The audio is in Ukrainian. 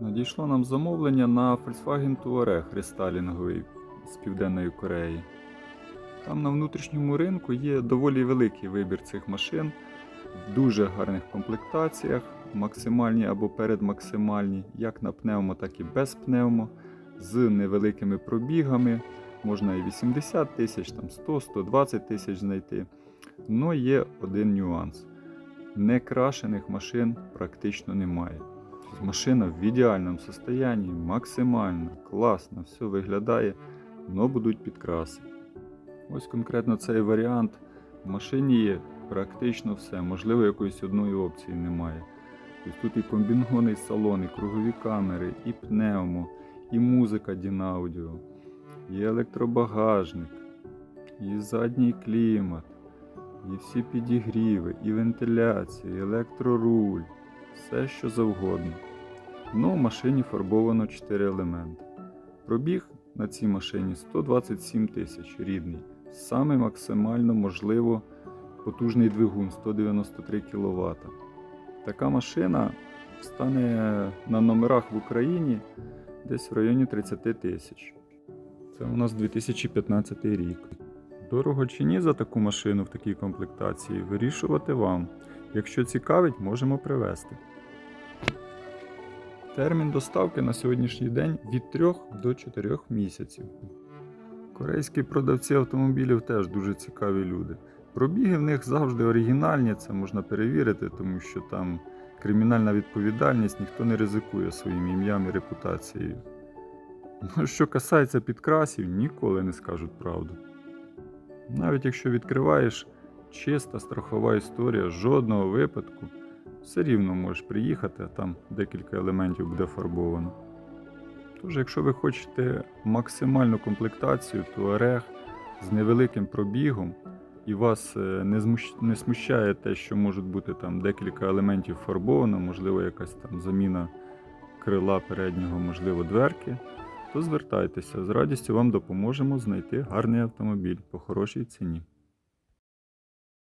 Надійшло нам замовлення на Volkswagen Touareg рестайлінговий з Південної Кореї. Там на внутрішньому ринку є доволі великий вибір цих машин в дуже гарних комплектаціях, максимальні або передмаксимальні, як на пневмо, так і без пневмо, з невеликими пробігами. Можна і 80 тисяч, там 100-120 тисяч знайти. Но є один нюанс: некрашених машин практично немає. Машина в ідеальному стані, максимально, класно, все виглядає, але будуть підкраси. Ось конкретно цей варіант. В машині є практично все. Можливо, якоїсь одної опції немає. Тобто тут і комбінований салон, і кругові камери, і пневмо, і музика Дінаудіо, і електробагажник, і задній клімат, і всі підігріви, і вентиляція, і електроруль, все що завгодно. Ну, в машині фарбовано 4 елементи. Пробіг на цій машині 127 тисяч рідний. Саме максимально можливо потужний двигун 193 кВт. Така машина стане на номерах в Україні десь в районі 30 тисяч. Це у нас 2015 рік. Дорого чи ні за таку машину в такій комплектації вирішувати вам. Якщо цікавить, можемо привезти. Термін доставки на сьогоднішній день від 3 до 4 місяців. Корейські продавці автомобілів теж дуже цікаві люди. Пробіги в них завжди оригінальні, це можна перевірити, тому що там кримінальна відповідальність, ніхто не ризикує своїм ім'ям і репутацією. Ну, що касається підкрасів, ніколи не скажуть правду. Навіть якщо відкриваєш чиста страхова історія, жодного випадку, все рівно можеш приїхати, а там декілька елементів буде фарбовано. Тож, якщо ви хочете максимальну комплектацію, то орех з невеликим пробігом і вас е, не, змущ... не смущає те, що можуть бути там декілька елементів фарбовано, можливо, якась там заміна крила переднього, можливо, дверки, то звертайтеся, з радістю вам допоможемо знайти гарний автомобіль по хорошій ціні.